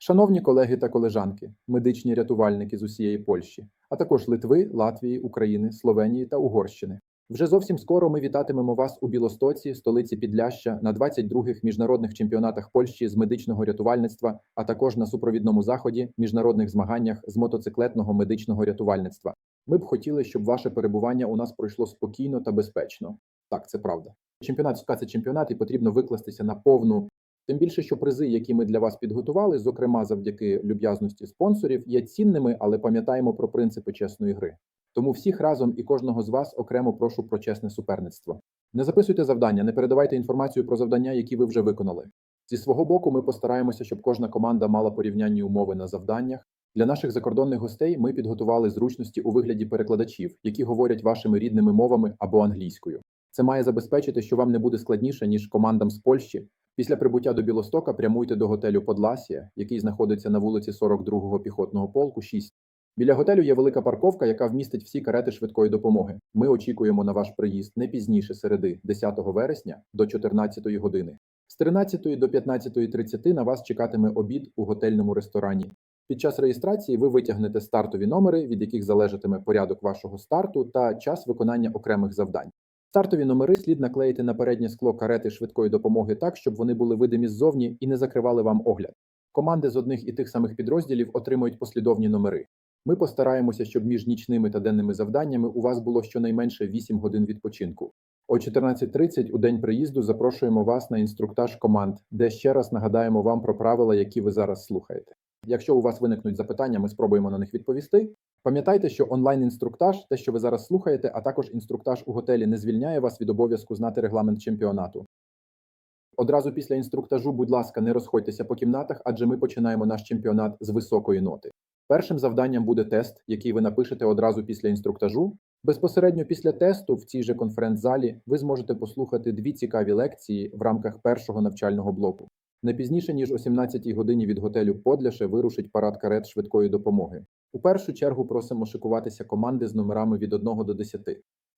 Шановні колеги та колежанки, медичні рятувальники з усієї Польщі, а також Литви, Латвії, України, Словенії та Угорщини. Вже зовсім скоро ми вітатимемо вас у Білостоці, столиці Підляща, на 22-х міжнародних чемпіонатах Польщі з медичного рятувальництва, а також на супровідному заході міжнародних змаганнях з мотоциклетного медичного рятувальництва. Ми б хотіли, щоб ваше перебування у нас пройшло спокійно та безпечно. Так, це правда. Чемпіонат це чемпіонат, і потрібно викластися на повну. Тим більше, що призи, які ми для вас підготували, зокрема завдяки люб'язності спонсорів, є цінними, але пам'ятаємо про принципи чесної гри. Тому всіх разом і кожного з вас окремо прошу про чесне суперництво. Не записуйте завдання, не передавайте інформацію про завдання, які ви вже виконали. Зі свого боку, ми постараємося, щоб кожна команда мала порівнянні умови на завданнях. Для наших закордонних гостей ми підготували зручності у вигляді перекладачів, які говорять вашими рідними мовами або англійською. Це має забезпечити, що вам не буде складніше ніж командам з Польщі. Після прибуття до Білостока прямуйте до готелю Подласія, який знаходиться на вулиці 42-го піхотного полку 6. Біля готелю є велика парковка, яка вмістить всі карети швидкої допомоги. Ми очікуємо на ваш приїзд не пізніше середи 10 вересня до 14 години. З 13 до 15.30 на вас чекатиме обід у готельному ресторані. Під час реєстрації ви витягнете стартові номери, від яких залежатиме порядок вашого старту та час виконання окремих завдань. Стартові номери слід наклеїти на переднє скло карети швидкої допомоги так, щоб вони були видимі ззовні і не закривали вам огляд. Команди з одних і тих самих підрозділів отримують послідовні номери. Ми постараємося, щоб між нічними та денними завданнями у вас було щонайменше 8 годин відпочинку. О 14.30 у день приїзду запрошуємо вас на інструктаж команд, де ще раз нагадаємо вам про правила, які ви зараз слухаєте. Якщо у вас виникнуть запитання, ми спробуємо на них відповісти. Пам'ятайте, що онлайн-інструктаж, те, що ви зараз слухаєте, а також інструктаж у готелі не звільняє вас від обов'язку знати регламент чемпіонату. Одразу після інструктажу, будь ласка, не розходьтеся по кімнатах, адже ми починаємо наш чемпіонат з високої ноти. Першим завданням буде тест, який ви напишете одразу після інструктажу. Безпосередньо після тесту в цій же конференц-залі ви зможете послухати дві цікаві лекції в рамках першого навчального блоку. Не пізніше ніж о 17-й годині від готелю Подляше вирушить парад карет швидкої допомоги. У першу чергу просимо шикуватися команди з номерами від 1 до 10.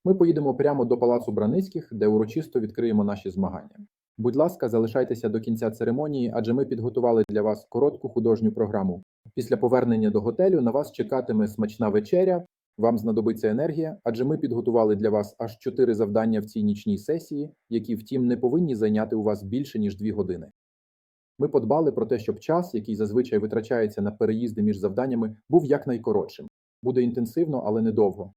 Ми поїдемо прямо до палацу Браницьких, де урочисто відкриємо наші змагання. Будь ласка, залишайтеся до кінця церемонії, адже ми підготували для вас коротку художню програму. Після повернення до готелю на вас чекатиме смачна вечеря. Вам знадобиться енергія, адже ми підготували для вас аж чотири завдання в цій нічній сесії, які, втім, не повинні зайняти у вас більше ніж дві години. Ми подбали про те, щоб час, який зазвичай витрачається на переїзди між завданнями, був якнайкоротшим. Буде інтенсивно, але недовго.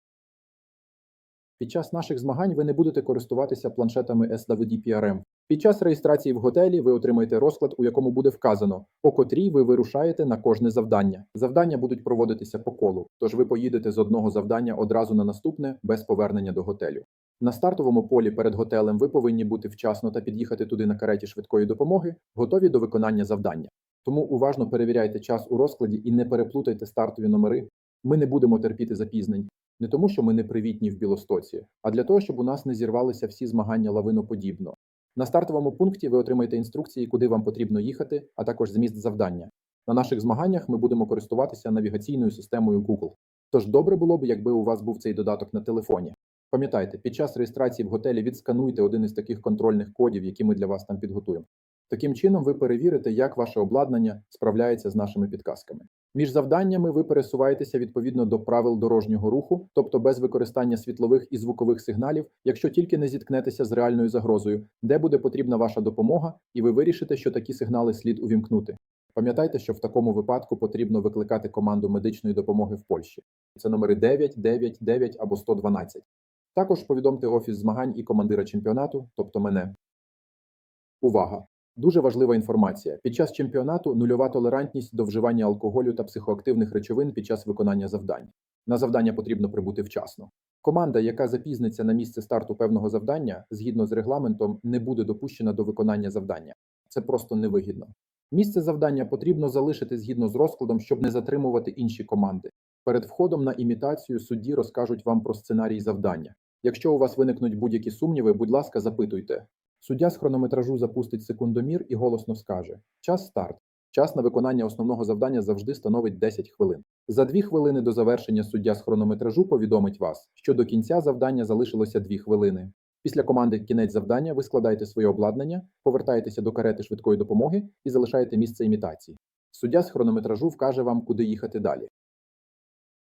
Під час наших змагань ви не будете користуватися планшетами SWD PRM. Під час реєстрації в готелі ви отримаєте розклад, у якому буде вказано, по котрій ви вирушаєте на кожне завдання. Завдання будуть проводитися по колу, тож ви поїдете з одного завдання одразу на наступне без повернення до готелю. На стартовому полі перед готелем ви повинні бути вчасно та під'їхати туди на кареті швидкої допомоги, готові до виконання завдання. Тому уважно перевіряйте час у розкладі і не переплутайте стартові номери. Ми не будемо терпіти запізнень. Не тому, що ми не привітні в Білостоці, а для того, щоб у нас не зірвалися всі змагання лавиноподібно. На стартовому пункті ви отримаєте інструкції, куди вам потрібно їхати, а також зміст завдання. На наших змаганнях ми будемо користуватися навігаційною системою Google. Тож добре було б, якби у вас був цей додаток на телефоні. Пам'ятайте, під час реєстрації в готелі відскануйте один із таких контрольних кодів, які ми для вас там підготуємо. Таким чином, ви перевірите, як ваше обладнання справляється з нашими підказками. Між завданнями ви пересуваєтеся відповідно до правил дорожнього руху, тобто без використання світлових і звукових сигналів, якщо тільки не зіткнетеся з реальною загрозою, де буде потрібна ваша допомога, і ви вирішите, що такі сигнали слід увімкнути. Пам'ятайте, що в такому випадку потрібно викликати команду медичної допомоги в Польщі. Це номери 9, 9, 9 або 112. Також повідомте офіс змагань і командира чемпіонату, тобто мене. Увага! Дуже важлива інформація. Під час чемпіонату нульова толерантність до вживання алкоголю та психоактивних речовин під час виконання завдань. На завдання потрібно прибути вчасно. Команда, яка запізниться на місце старту певного завдання, згідно з регламентом, не буде допущена до виконання завдання. Це просто невигідно. Місце завдання потрібно залишити згідно з розкладом, щоб не затримувати інші команди. Перед входом на імітацію судді розкажуть вам про сценарій завдання. Якщо у вас виникнуть будь-які сумніви, будь ласка, запитуйте. Суддя з хронометражу запустить секундомір і голосно скаже: Час старт. Час на виконання основного завдання завжди становить 10 хвилин. За 2 хвилини до завершення суддя з хронометражу повідомить вас, що до кінця завдання залишилося 2 хвилини. Після команди кінець завдання ви складаєте своє обладнання, повертаєтеся до карети швидкої допомоги і залишаєте місце імітації. Суддя з хронометражу вкаже вам, куди їхати далі.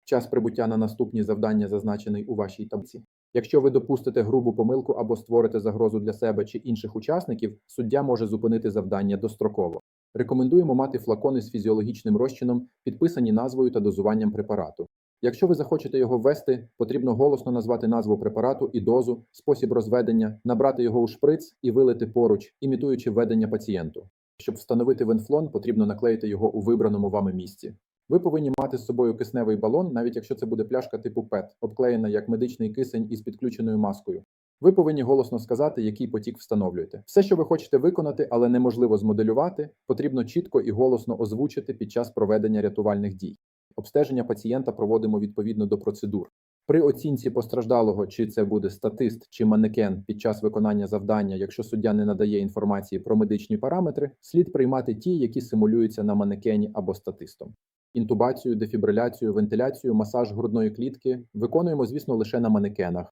Час прибуття на наступні завдання зазначений у вашій таблиці. Якщо ви допустите грубу помилку або створите загрозу для себе чи інших учасників, суддя може зупинити завдання достроково. Рекомендуємо мати флакони з фізіологічним розчином, підписані назвою та дозуванням препарату. Якщо ви захочете його ввести, потрібно голосно назвати назву препарату і дозу, спосіб розведення, набрати його у шприц і вилити поруч, імітуючи введення пацієнту. Щоб встановити венфлон, потрібно наклеїти його у вибраному вами місці. Ви повинні мати з собою кисневий балон, навіть якщо це буде пляшка типу ПЕТ, обклеєна як медичний кисень із підключеною маскою. Ви повинні голосно сказати, який потік встановлюєте. Все, що ви хочете виконати, але неможливо змоделювати, потрібно чітко і голосно озвучити під час проведення рятувальних дій. Обстеження пацієнта проводимо відповідно до процедур. При оцінці постраждалого, чи це буде статист чи манекен під час виконання завдання, якщо суддя не надає інформації про медичні параметри, слід приймати ті, які симулюються на манекені або статистом. Інтубацію, дефібриляцію, вентиляцію, масаж грудної клітки виконуємо, звісно, лише на манекенах.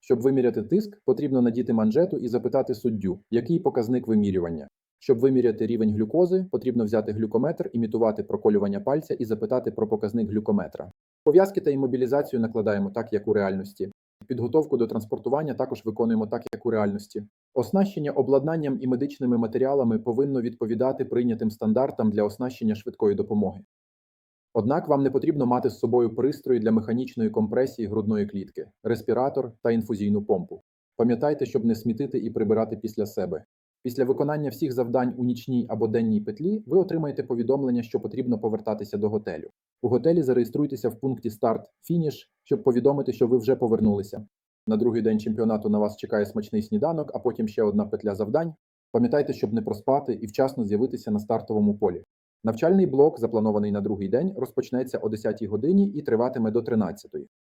Щоб виміряти тиск, потрібно надіти манжету і запитати суддю, який показник вимірювання. Щоб виміряти рівень глюкози, потрібно взяти глюкометр, імітувати проколювання пальця і запитати про показник глюкометра. Пов'язки та імобілізацію накладаємо так, як у реальності. Підготовку до транспортування також виконуємо так, як у реальності. Оснащення обладнанням і медичними матеріалами повинно відповідати прийнятим стандартам для оснащення швидкої допомоги. Однак вам не потрібно мати з собою пристрої для механічної компресії грудної клітки, респіратор та інфузійну помпу. Пам'ятайте, щоб не смітити і прибирати після себе. Після виконання всіх завдань у нічній або денній петлі ви отримаєте повідомлення, що потрібно повертатися до готелю. У готелі зареєструйтеся в пункті старт фініш, щоб повідомити, що ви вже повернулися. На другий день чемпіонату на вас чекає смачний сніданок, а потім ще одна петля завдань. Пам'ятайте, щоб не проспати і вчасно з'явитися на стартовому полі. Навчальний блок, запланований на другий день, розпочнеться о 10 годині і триватиме до 13.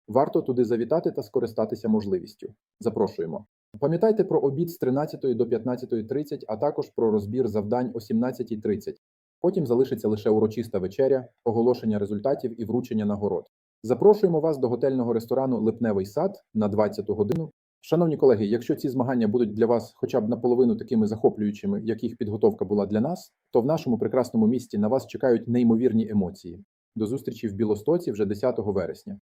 Варто туди завітати та скористатися можливістю. Запрошуємо. Пам'ятайте про обід з 13 до 15.30, а також про розбір завдань о 17.30. Потім залишиться лише урочиста вечеря, оголошення результатів і вручення нагород. Запрошуємо вас до готельного ресторану Липневий сад на 20-ту годину. Шановні колеги, якщо ці змагання будуть для вас хоча б наполовину такими захоплюючими, як їх підготовка була для нас, то в нашому прекрасному місті на вас чекають неймовірні емоції. До зустрічі в Білостоці вже 10 вересня.